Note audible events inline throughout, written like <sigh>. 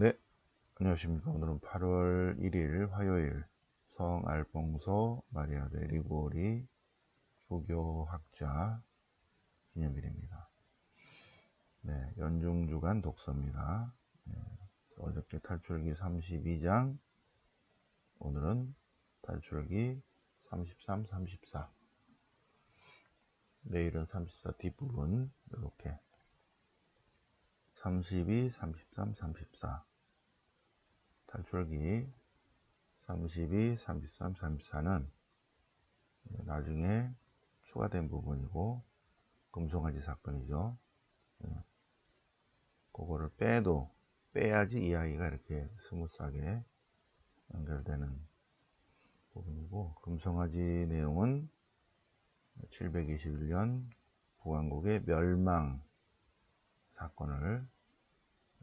네, 안녕하십니까. 오늘은 8월 1일 화요일 성알봉소 마리아 데 리고리 주교학자 기념일입니다. 네, 연중주간 독서입니다. 네, 어저께 탈출기 32장, 오늘은 탈출기 33, 34. 내일은 34 뒷부분 이렇게 32, 33, 34 탈출기 32, 33, 34는 나중에 추가된 부분이고 금송아지 사건이죠. 예. 그거를 빼도 빼야지 이야기가 이렇게 스무스하게 연결되는 부분이고 금송아지 내용은 721년 부왕국의 멸망 사건을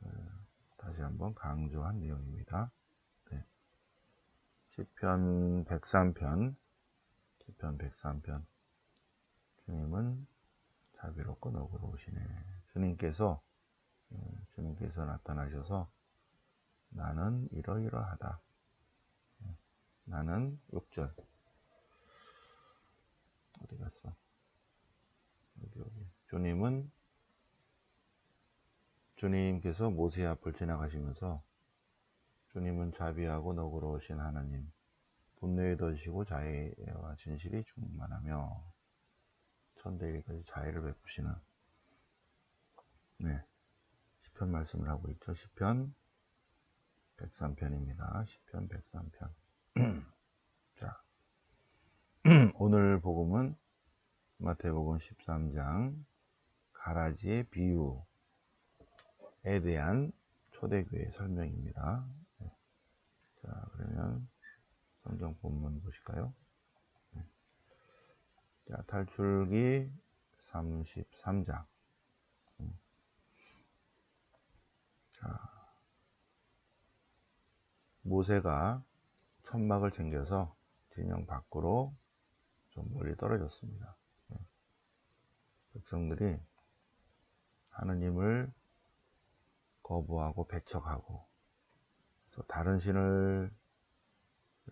어, 다시 한번 강조한 내용입니다. 네. 시편 103편 시편 103편 주님은 자비롭고 너그러우시네. 주님께서 어, 주님께서 나타나셔서 나는 이러이러하다. 네. 나는 6절 어디 갔어? 여기 여기 주님은 주님께서 모세 앞을 지나가시면서 주님은 자비하고 너그러우신 하나님 분노에 더시고 자애와 진실이 충만하며 천대일까지 자애를 베푸시는 네 시편 말씀을 하고 있죠. 시편 103편입니다. 시편 103편. <clears throat> 자 <clears throat> 오늘 복음은 마태복음 13장 가라지의 비유 에 대한 초대교회 설명입니다. 네. 자, 그러면 성경 본문 보실까요? 네. 자, 탈출기 33장. 음. 자, 모세가 천막을 챙겨서 진영 밖으로 좀 멀리 떨어졌습니다. 네. 백성들이 하느님을 거부하고 배척하고 그래서 다른 신을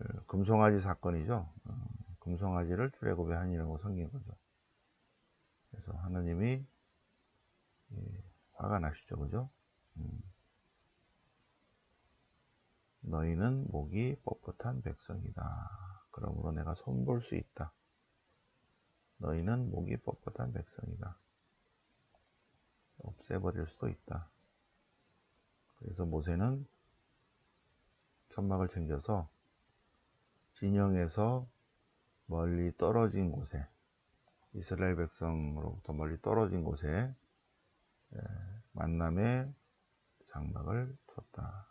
어, 금송아지 사건이죠. 어, 금송아지를 출애굽의 한이라고 섬긴 거죠. 그래서 하나님이 화가 나시죠, 그죠? 음. 너희는 목이 뻣뻣한 백성이다. 그러므로 내가 손볼 수 있다. 너희는 목이 뻣뻣한 백성이다. 없애버릴 수도 있다. 그래서 모세는 천막을 챙겨서 진영에서 멀리 떨어진 곳에 이스라엘 백성으로부터 멀리 떨어진 곳에 만남의 장막을 쳤다.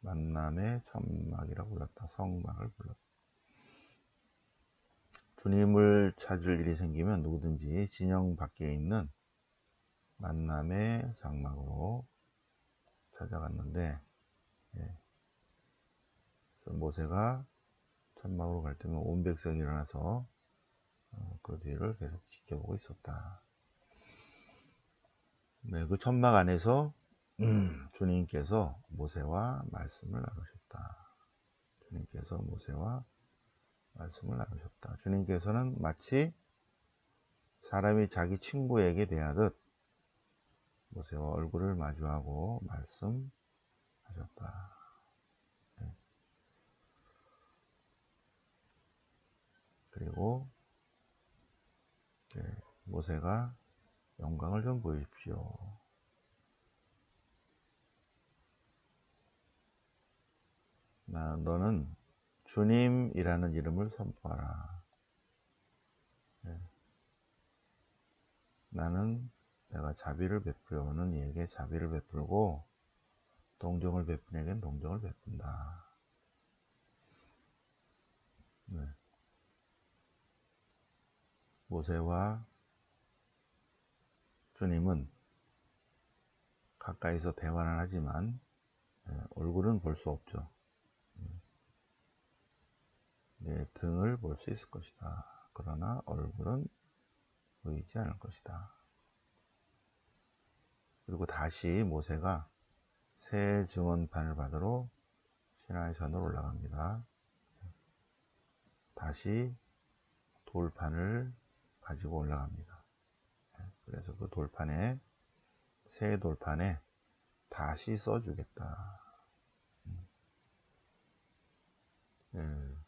만남의 천막이라고 불렀다. 성막을 불렀다. 주님을 찾을 일이 생기면 누구든지 진영 밖에 있는 만남의 장막으로 찾아갔는데 예. 모세가 천막으로 갈 때면 온 백성이 일어나서 어, 그 뒤를 계속 지켜보고 있었다. 네, 그 천막 안에서 음, 주님께서 모세와 말씀을 나누셨다. 주님께서 모세와 말씀을 나누셨다. 주님께서는 마치 사람이 자기 친구에게 대하듯 모세와 얼굴을 마주하고 말씀하셨다. 네. 그리고 네, 모세가 영광을 좀 보십시오. 나 너는 주님이라는 이름을 선포하라. 네. 나는 내가 자비를 베풀어오는 이에게 자비를 베풀고 동정을 베푼 에겐 동정을 베푼다. 네. 모세와 주님은 가까이서 대화는 하지만 네, 얼굴은 볼 수 없죠. 네, 등을 볼 수 있을 것이다. 그러나 얼굴은 보이지 않을 것이다. 그리고 다시 모세가 새 증언판을 받으러 신하의산으로 올라갑니다. 다시 돌판을 가지고 올라갑니다. 그래서 그 돌판에 새 돌판에 다시 써주겠다. 음.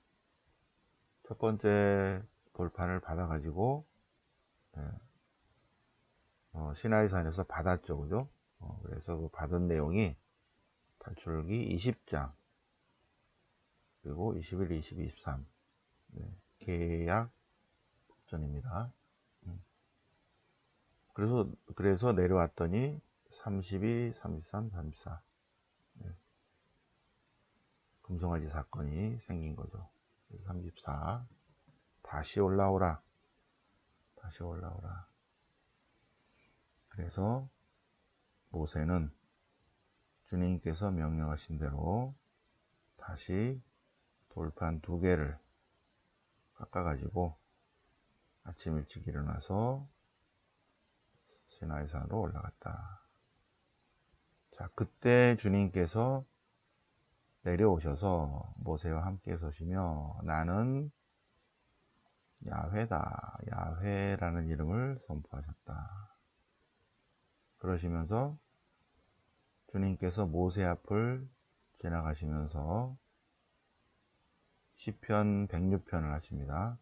첫 번째 돌판을 받아가지고 예. 어, 시나이산에서 받았죠, 그죠? 어, 그래서 그 받은 내용이 탈출기 20장 그리고 21, 22, 23 네, 계약 전입니다. 음. 그래서 그래서 내려왔더니 32, 33, 34 네. 금송아지 사건이 생긴 거죠. 34 다시 올라오라 다시 올라오라 그래서 모세는 주님께서 명령하신 대로 다시 돌판 두 개를 깎아가지고 아침 일찍 일어나서 시나이산으로 올라갔다. 자, 그때 주님께서 내려오셔서 모세와 함께 서시며 나는 야훼다. 야훼라는 이름을 선포하셨다. 그러시면서 주님께서 모세 앞을 지나가시면서 시편 106편을 하십니다.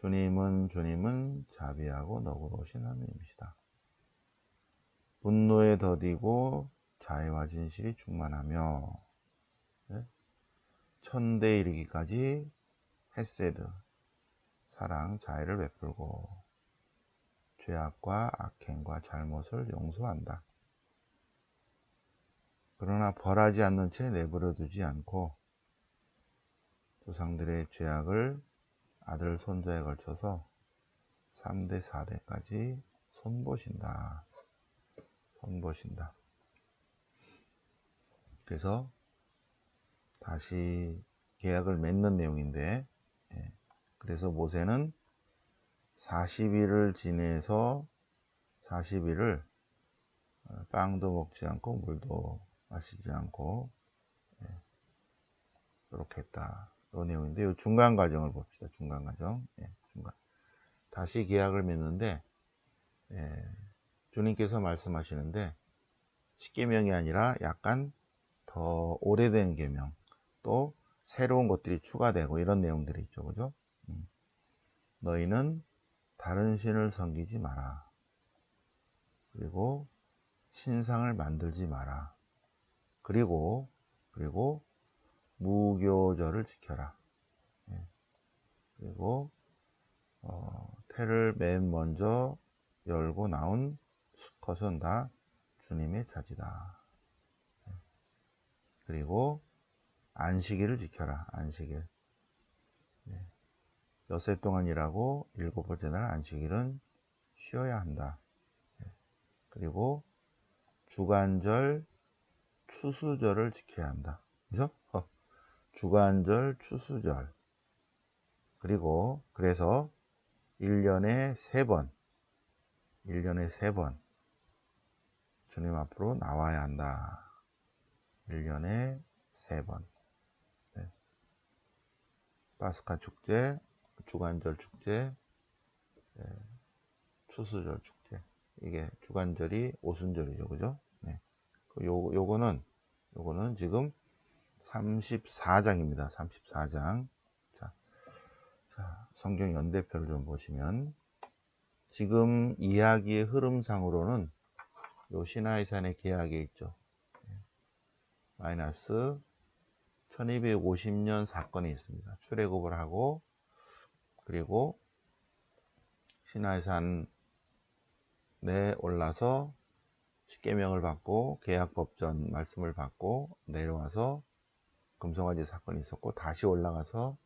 주님은 주님은 자비하고 너그러우신 하느님이시다. 분노에 더디고 자애와 진실이 충만하며 네? 천대 이르기까지 헤세드 사랑 자애를 베풀고 죄악과 악행과 잘못을 용서한다. 그러나 벌하지 않는 채 내버려 두지 않고 조상들의 죄악을 아들, 손자에 걸쳐서 3대, 4대까지 손보신다. 손보신다. 그래서 다시 계약을 맺는 내용인데, 예. 그래서 모세는 40일을 지내서 40일을 어, 빵도 먹지 않고 물도 마시지 않고 예. 이렇게 했다. 이 내용인데 이 중간 과정을 봅시다. 중간 과정. 예, 중간. 다시 계약을 맺는데 예, 주님께서 말씀하시는데 십계명이 아니라 약간 더 오래된 계명 또 새로운 것들이 추가되고 이런 내용들이 있죠. 그죠? 음. 너희는 다른 신을 섬기지 마라. 그리고 신상을 만들지 마라. 그리고 그리고 무교절을 지켜라. 예. 그리고 어, 태를 맨 먼저 열고 나온 수컷은 다 주님의 자지다. 예. 그리고 안식일을 지켜라. 안식일. 예. 엿새 동안 일하고 일곱 번째 날 안식일은 쉬어야 한다. 예. 그리고 주간절, 추수절을 지켜야 한다. 그죠? 어. 주간절, 추수절. 그리고 그래서 1년에 3번, 1년에 3번 주님 앞으로 나와야 한다. 1년에 3번. 네. 파스카 축제, 주간절 축제, 네. 추수절 축제. 이게 주간절이 오순절이죠. 그죠? 네. 그 요, 요거는, 요거는 지금 34장입니다. 34장. 자, 자, 성경 연대표를 좀 보시면 지금 이야기의 흐름상으로는 요 시나이산의 계약에 있죠. 마이너스 1250년 사건이 있습니다. 출애굽을 하고 그리고 시나이산에 올라서 십계명을 받고 계약법전 말씀을 받고 내려와서 금송아지 사건이 있었고 다시 올라가서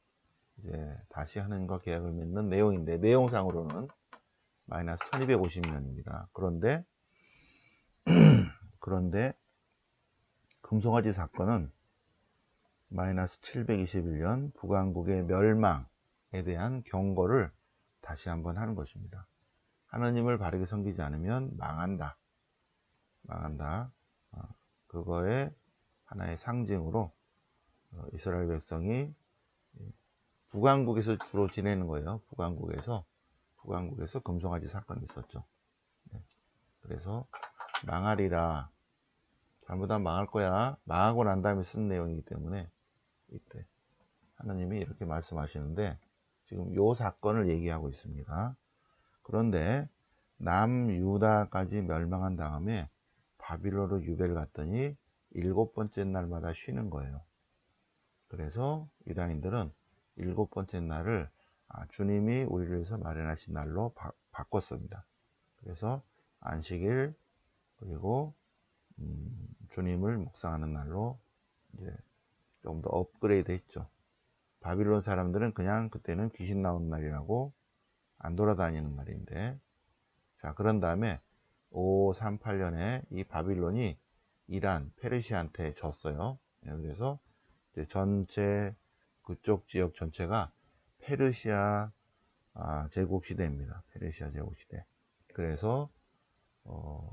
이제 다시 하는과 계약을 맺는 내용인데 내용상으로는 마이너스 1250년입니다. 그런데 <clears throat> 그런데 금송아지 사건은 마이너스 721년 북왕국의 멸망에 대한 경고를 다시 한번 하는 것입니다. 하나님을 바르게 섬기지 않으면 망한다. 망한다. 어, 그 그거의 하나의 상징으로 어, 이스라엘 백성이 북왕국에서 주로 지내는 거예요. 북왕국에서 북왕국에서 금송아지 사건이 있었죠. 네. 그래서 망하리라 잘못하면 망할 거야 망하고 난 다음에 쓴 내용이기 때문에 이때 하나님이 이렇게 말씀하시는데 지금 요 사건을 얘기하고 있습니다. 그런데 남유다까지 멸망한 다음에 바빌론으로 유배를 갔더니 일곱 번째 날마다 쉬는 거예요. 그래서 유다인들은 일곱 번째 날을 아, 주님이 우리를 위해서 마련하신 날로 바, 꿨습니다 그래서 안식일 그리고 음, 주님을 묵상하는 날로 이제 좀 더 업그레이드 했죠. 바빌론 사람들은 그냥 그때는 귀신 나오는 날이라고 안 돌아다니는 날인데 자 그런 다음에 538년에 이 바빌론이 이란 페르시아한테 졌어요. 예, 그래서 전체 그쪽 지역 전체가 페르시아 아, 제국 시대입니다. 페르시아 제국 시대. 그래서 어,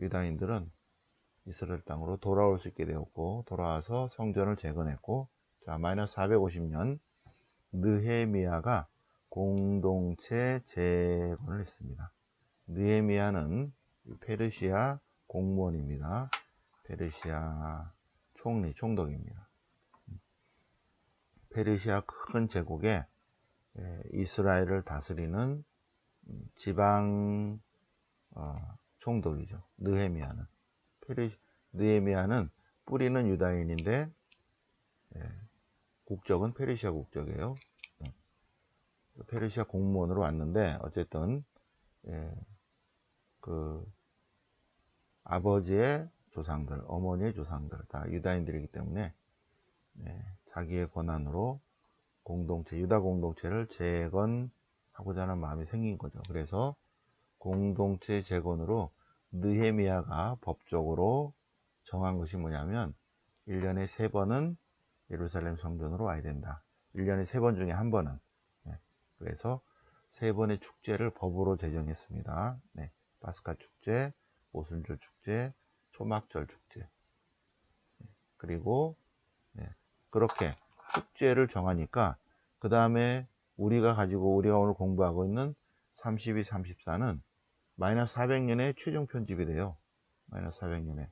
유다인들은 이스라엘 땅으로 돌아올 수 있게 되었고 돌아와서 성전을 재건했고 자 마이너스 450년 느헤미야가 공동체 재건을 했습니다. 느헤미야는 페르시아 공무원입니다. 페르시아 총리, 총독입니다. 페르시아 큰 제국에 예, 이스라엘을 다스리는 음, 지방 어, 총독이죠. 느헤미야는 페르 느헤미야는 뿌리는 유다인인데 예, 국적은 페르시아 국적이에요. 예. 페르시아 공무원으로 왔는데 어쨌든 그 아버지의 조상들, 어머니의 조상들 다 유다인들이기 때문에 자기의 권한으로 공동체, 유다 공동체를 재건하고자 하는 마음이 생긴 거죠. 그래서 공동체 재건으로 느헤미야가 법적으로 정한 것이 뭐냐면 1년에 3번은 예루살렘 성전으로 와야 된다. 1년에 3번 중에 한 번은. 네. 그래서 세 번의 축제를 법으로 제정했습니다. 네. 파스카 축제, 오순절 축제, 초막절 축제. 네. 그리고 네. 그렇게 축제를 정하니까 그 다음에 우리가 가지고 우리가 오늘 공부하고 있는 32, 34는 마이너스 400년에 최종 편집이 돼요. 마이너스 400년에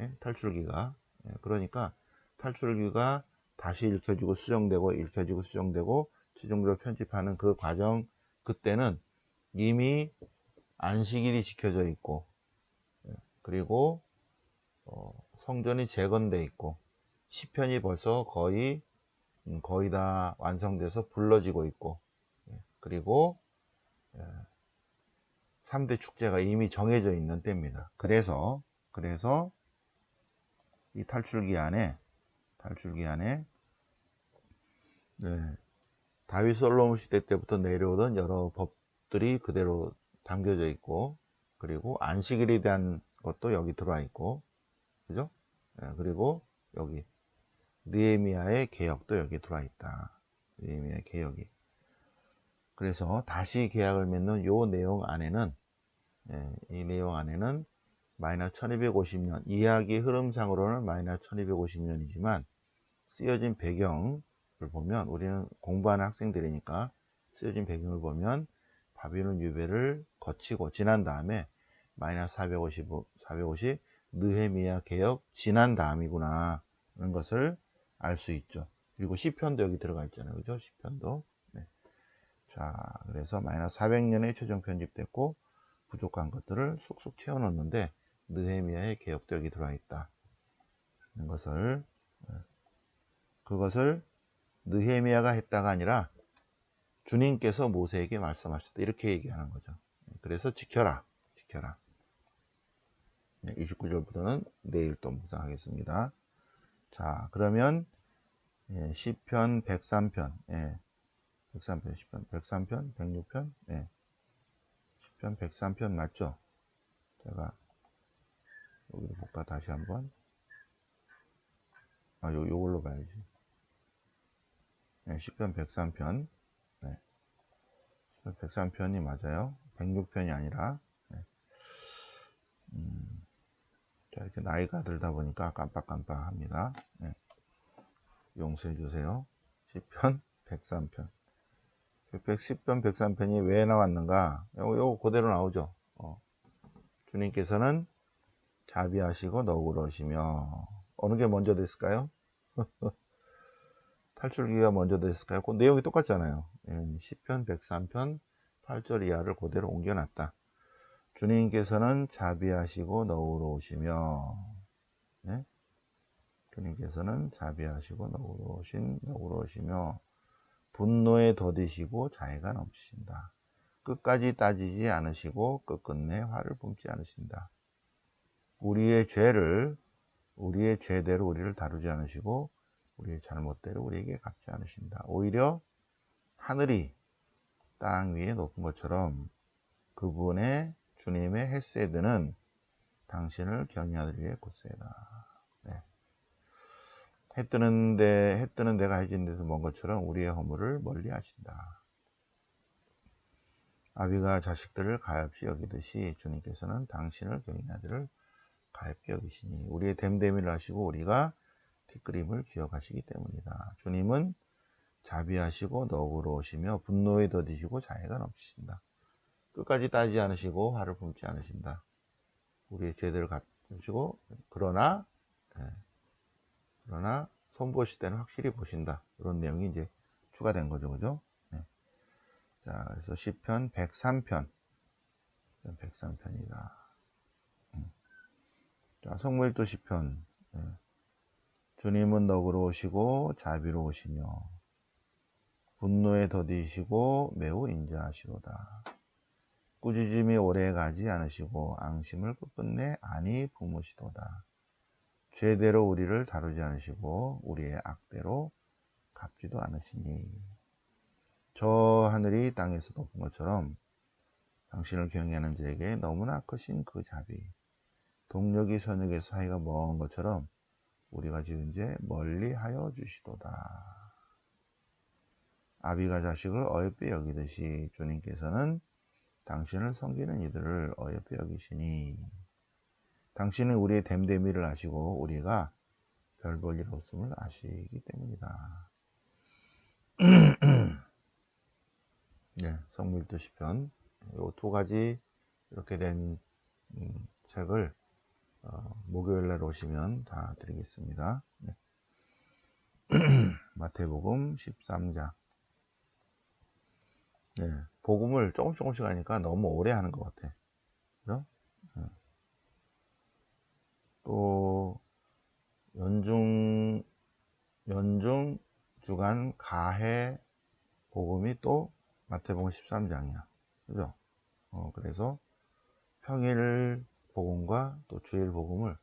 예? 탈출기가 예, 그러니까 탈출기가 다시 읽혀지고 수정되고 읽혀지고 수정되고 최종적으로 편집하는 그 과정 그때는 이미 안식일이 지켜져 있고 예, 그리고 어, 성전이 재건돼 있고 시편이 벌써 거의 음, 거의 다 완성돼서 불러지고 있고 예, 그리고 3대 예, 축제가 이미 정해져 있는 때입니다. 그래서 그래서 이 탈출기 안에 탈출기 안에 네, 다윗 솔로몬 시대 때부터 내려오던 여러 법들이 그대로 담겨져 있고 그리고 안식일에 대한 것도 여기 들어와 있고 그죠? 네, 그리고 여기 느에미아의 개혁도 여기 들어와 있다. 느에미아의 개혁이. 그래서 다시 계약을 맺는 요 내용 안에는 예, 이 내용 안에는 마이너스 1250년 이야기 흐름상으로는 마이너스 1250년이지만 쓰여진 배경을 보면 우리는 공부하는 학생들이니까 쓰여진 배경을 보면 바비론 유배를 거치고 지난 다음에 마이너스 450, 450 느헤미야 개혁 지난 다음이구나 하는 것을 알 수 있죠. 그리고 시편도 여기 들어가 있잖아요. 그죠? 시편도. 네. 자, 그래서 마이너스 400년에 최종 편집됐고 부족한 것들을 쑥쑥 채워넣는데 느헤미야의 개혁도 여기 들어와 있다. 는 것을 네. 그것을 느헤미야가 했다가 아니라 주님께서 모세에게 말씀하셨다. 이렇게 얘기하는 거죠. 그래서 지켜라. 지켜라. 29절부터는 내일 또 묵상하겠습니다. 자, 그러면 예, 시편 103편, 예, 103편, 시편 103편, 106편, 예, 시편 103편 맞죠? 제가 여기로 볼까 다시 한번. 아, 요 요걸로 봐야지. 예, 시편 103편. 네. 시편 103편이 맞아요. 106편이 아니라. 네. 음, 자, 이렇게 나이가 들다 보니까 깜빡깜빡 합니다. 네. 용서해 주세요. 10편, 103편. 110편, 103편이 왜 나왔는가? 요거, 요거 그대로 나오죠. 어. 주님께서는 자비하시고 너그러시며, 어느 게 먼저 됐을까요? <laughs> 탈출기가 먼저 됐을까요? 그 내용이 똑같잖아요. 예, 10편, 103편, 8절 이하를 그대로 옮겨놨다. 주님께서는 자비하시고 너그러우시며 네? 주님께서는 자비하시고 너그러우신 너그러우시며 분노에 더디시고 자애가 넘치신다. 끝까지 따지지 않으시고 끝끝내 화를 뿜지 않으신다. 우리의 죄를 우리의 죄대로 우리를 다루지 않으시고 우리의 잘못대로 우리에게 갚지 않으신다. 오히려 하늘이 땅 위에 높은 것처럼 그분의 주님의 헬세드는 당신을 경외하들위해 곧세다. 네. 해 뜨는데 해 뜨는 데가 해진 데서 먼 것처럼 우리의 허물을 멀리 하신다. 아비가 자식들을 가엾이 여기듯이 주님께서는 당신을 경외하들을 가엾이 여기시니 우리의 됨됨이를 하시고 우리가 뒷그림을 기억하시기 때문이다. 주님은 자비하시고 너그러우시며 분노에 더디시고 자애가 넘치신다. 끝까지 따지지 않으시고 화를 품지 않으신다. 우리의 죄들을 갚으시고 그러나 예, 그러나 손보실 때는 확실히 보신다. 이런 내용이 이제 추가된 거죠, 그죠? 네. 자, 그래서 시편 103편, 103편이다. 음. 자, 성무일도 시편. 네. 주님은 너그러우시고 자비로우시며 분노에 더디시고 매우 인자하시로다. 꾸짖음이 오래 가지 않으시고 앙심을 끝끝내 안이 부무시도다. 죄대로 우리를 다루지 않으시고 우리의 악대로 갚지도 않으시니 저 하늘이 땅에서 높은 것처럼 당신을 경외하는 자에게 너무나 크신 그 자비 동력이 선역의 사이가 먼 것처럼 우리가 지은 죄 멀리 하여 주시도다. 아비가 자식을 어여삐 여기듯이 주님께서는 당신을 섬기는 이들을 어여삐 여기시니 당신은 우리의 됨됨이를 아시고 우리가 별 볼 일 없음을 아시기 때문이다. <clears throat> 네, 성밀도 시편 요 두 가지 이렇게 된 음, 책을 어, 목요일 날 오시면 다 드리겠습니다. 네. <clears throat> 마태복음 13장 네, 복음을 조금 조금씩 하니까 너무 오래 하는 것 같아. 그죠? 네. 또, 연중, 연중 주간 가해 복음이 또 마태복음 13장이야. 그죠? 어, 그래서 평일 복음과 또 주일 복음을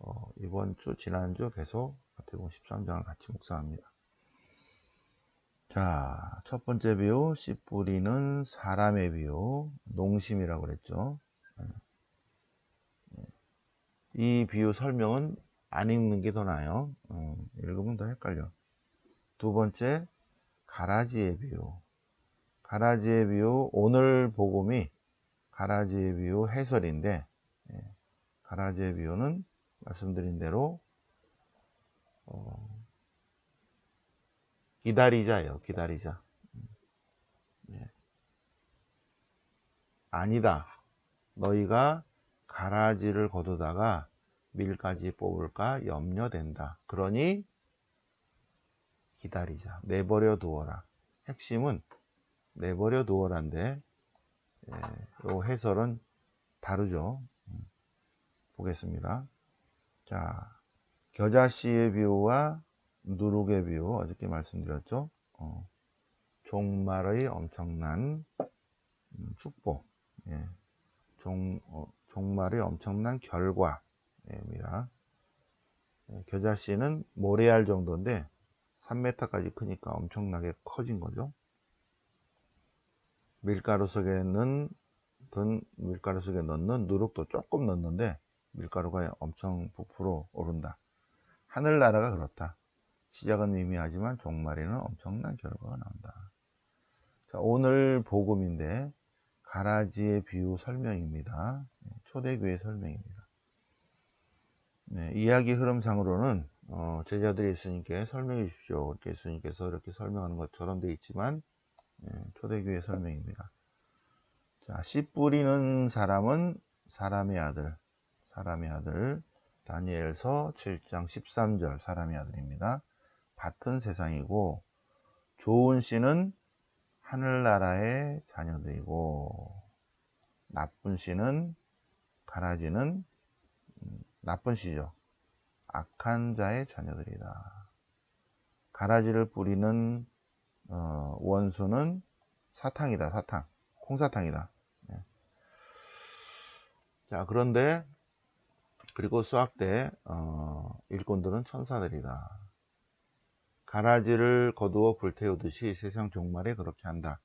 어, 이번 주, 지난주 계속 마태복음 13장을 같이 묵상합니다. 자, 첫 번째 비유, 씨 뿌리는 사람의 비유, 농심이라고 그랬죠. 예. 예. 이 비유 설명은 안 읽는 게 더 나아요. 어, 읽으면 더 헷갈려. 두 번째, 가라지의 비유. 가라지의 비유, 오늘 복음이 가라지의 비유 해설인데, 예. 가라지의 비유는 말씀드린 대로, 어, 기다리자요, 기다리자. 네. 아니다. 너희가 가라지를 거두다가 밀까지 뽑을까 염려된다. 그러니 기다리자. 내버려 두어라. 핵심은 내버려 두어라인데, 예, 요 해설은 다르죠. 음, 보겠습니다. 자, 겨자씨의 비유와 누룩의 비유 어저께 말씀드렸죠. 어, 종말의 엄청난 음, 축복, 예. 종, 어, 종말의 엄청난 결과입니다. 예, 겨자씨는 모래알 정도인데 3m까지 크니까 엄청나게 커진 거죠. 밀가루 속에 넣는 밀가루 속에 넣는 누룩도 조금 넣는데 밀가루가 엄청 부풀어 오른다. 하늘나라가 그렇다. 시작은 미미하지만 종말에는 엄청난 결과가 나온다. 자, 오늘 복음인데 가라지의 비유 설명입니다. 초대교회 설명입니다. 네, 이야기 흐름상으로는 어, 제자들이 예수님께 설명해 주십시오. 이렇게 예수님께서 이렇게 설명하는 것처럼 되어 있지만 예, 초대교회 설명입니다. 자, 씨 뿌리는 사람은 사람의 아들, 사람의 아들, 다니엘서 7장 13절 사람의 아들입니다. 밭은 세상이고 좋은 씨는 하늘나라의 자녀들이고 나쁜 씨는 가라지는 음, 나쁜 씨죠. 악한 자의 자녀들이다. 가라지를 뿌리는 어, 원수는 사탕이다. 사탕. 콩사탕이다. 네. 자 그런데 그리고 수학 때 어, 일꾼들은 천사들이다. 가라지를 거두어 불태우듯이 세상 종말에 그렇게 한다.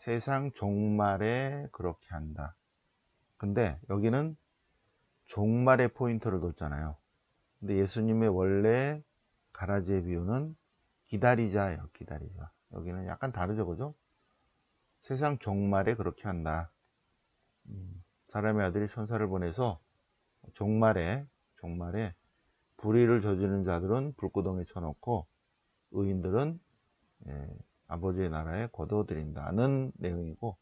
세상 종말에 그렇게 한다. 근데 여기는 종말의 포인트를 뒀잖아요. 근데 예수님의 원래 가라지의 비유는 기다리자예요. 기다리자. 여기는 약간 다르죠. 그죠? 세상 종말에 그렇게 한다. 음, 사람의 아들이 천사를 보내서 종말에 종말에 불의를 저지르는 자들은 불구덩이에 쳐놓고 의인들은 예, 아버지의 나라에 거둬들인다는 내용이고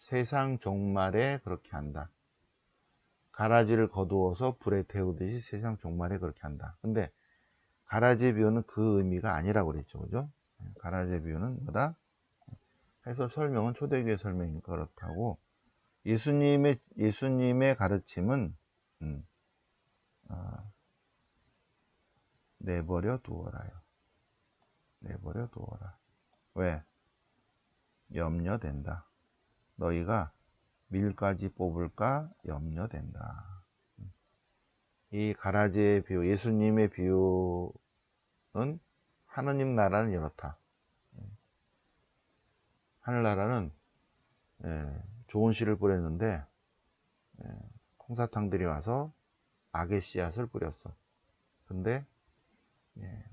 세상 종말에 그렇게 한다. 가라지를 거두어서 불에 태우듯이 세상 종말에 그렇게 한다. 근데 가라지의 비유는 그 의미가 아니라고 그랬죠. 그죠? 예, 가라지의 비유는 뭐다? 해서 설명은 초대교회 설명이니까 그렇다고 예수님의 예수님의 가르침은 음, 아, 내버려 두어라요. 내버려 두어라. 왜? 염려된다. 너희가 밀까지 뽑을까 염려된다. 이 가라지의 비유, 예수님의 비유는 하느님 나라는 이렇다. 하늘나라는 예, 좋은 씨를 뿌렸는데 예, 콩사탕들이 와서 악의 씨앗을 뿌렸어. 근데 예,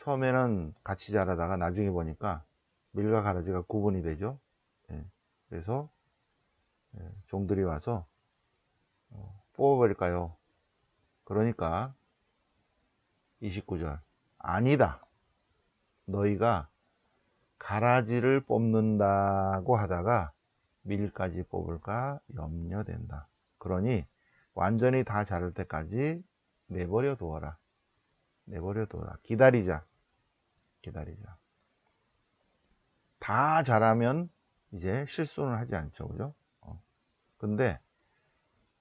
처음에는 같이 자라다가 나중에 보니까 밀과 가라지가 구분이 되죠. 예, 그래서 예, 종들이 와서 어, 뽑아버릴까요? 그러니까 29절 아니다. 너희가 가라지를 뽑는다고 하다가 밀까지 뽑을까 염려된다. 그러니 완전히 다 자랄 때까지 내버려 두어라. 내버려 두어라. 기다리자. 기다리자. 다 자라면 이제 실수는 하지 않죠. 그죠? 어. 근데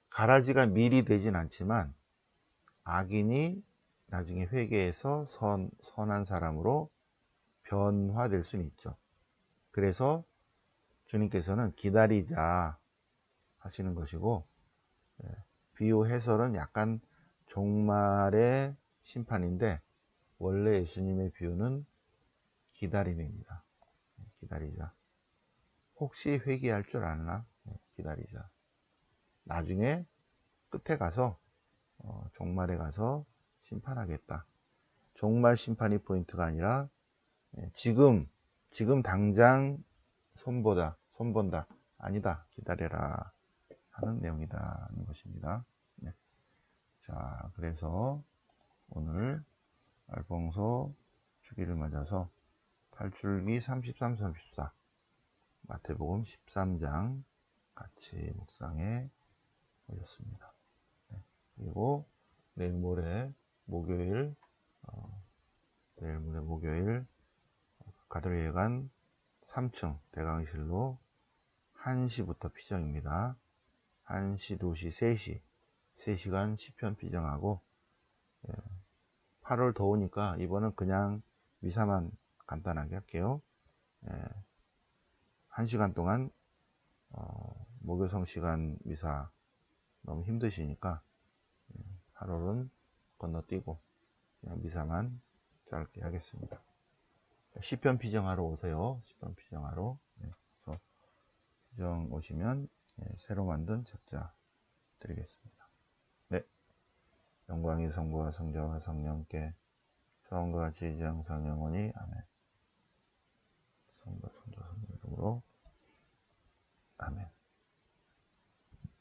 가라지가 밀이 되진 않지만 악인이 나중에 회개해서 선, 선한 사람으로 변화될 수는 있죠. 그래서 주님께서는 기다리자 하시는 것이고 예, 비유 해설은 약간 종말의 심판인데 원래 예수님의 비유는 기다림입니다. 예, 기다리자. 혹시 회개할 줄 아나? 예, 기다리자. 나중에 끝에 가서 어, 종말에 가서 심판하겠다. 종말 심판이 포인트가 아니라 예, 지금 지금 당장 손보다 손본다 아니다 기다려라 하는 내용이다 하는 것입니다. 네. 자 그래서 오늘 알봉소 주기를 맞아서 8줄기 33, 34 마태복음 13장 같이 묵상해 보셨습니다. 네. 그리고 내일 모레 목요일 어, 내일 모레 목요일 가톨예관 3층 대강실로 1시부터 피정입니다. 1시, 2시, 3시 3시간 10편 피정하고 8월 예, 더우니까 이번은 그냥 미사만 간단하게 할게요. 1시간 예, 동안 어, 목요성 시간 미사 너무 힘드시니까 8월은 예, 건너뛰고 그냥 미사만 짧게 하겠습니다. 시편 피정하러 오세요. 시편 피정하러. 네, 피정 오시면 네, 새로 만든 책자 드리겠습니다. 네. 영광이 성부와 성자와 성령께 성과 같이 항상 영원히 아멘. 성과 성자 성령 으로 아멘.